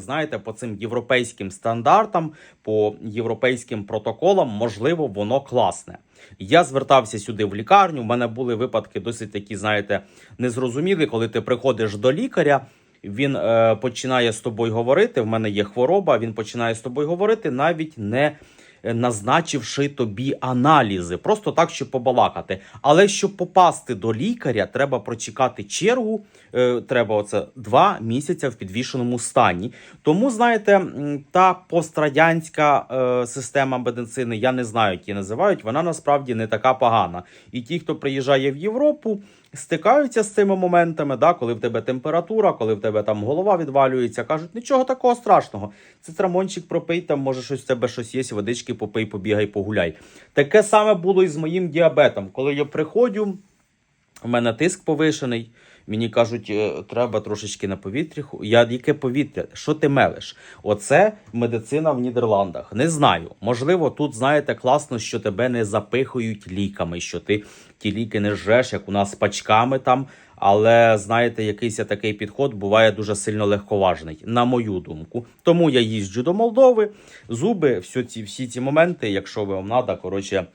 Знаєте, по цим європейським стандартам, по європейським протоколам, можливо, воно класне. Я звертався сюди в лікарню. У мене були випадки досить такі, знаєте, незрозумілі, коли ти приходиш до лікаря. Він е, починає з тобою говорити. В мене є хвороба. Він починає з тобою говорити, навіть не назначивши тобі аналізи, просто так, щоб побалакати. Але щоб попасти до лікаря, треба прочекати чергу. Е, треба оце два місяці в підвішеному стані. Тому, знаєте, та пострадянська е, система медицини, я не знаю, як її називають, вона насправді не така погана. І ті, хто приїжджає в Європу, стикаються з цими моментами, да, коли в тебе температура, коли в тебе там голова відвалюється, кажуть, нічого такого страшного. Це трамончик пропий, там може щось в тебе щось є, водички попий, побігай, погуляй. Таке саме було і з моїм діабетом. Коли я приходжу, у мене тиск повишений. Мені кажуть, «Е, треба трошечки на повітрі. Я яке повітря? Що ти мелиш? Оце медицина в Нідерландах. Не знаю. Можливо, тут знаєте класно, що тебе не запихують ліками, що ти ті ліки не жреш, як у нас пачками там. Але знаєте, якийсь такий підход буває дуже сильно легковажний, на мою думку. Тому я їжджу до Молдови, зуби, всі ці, всі ці моменти, якщо вам треба, коротше,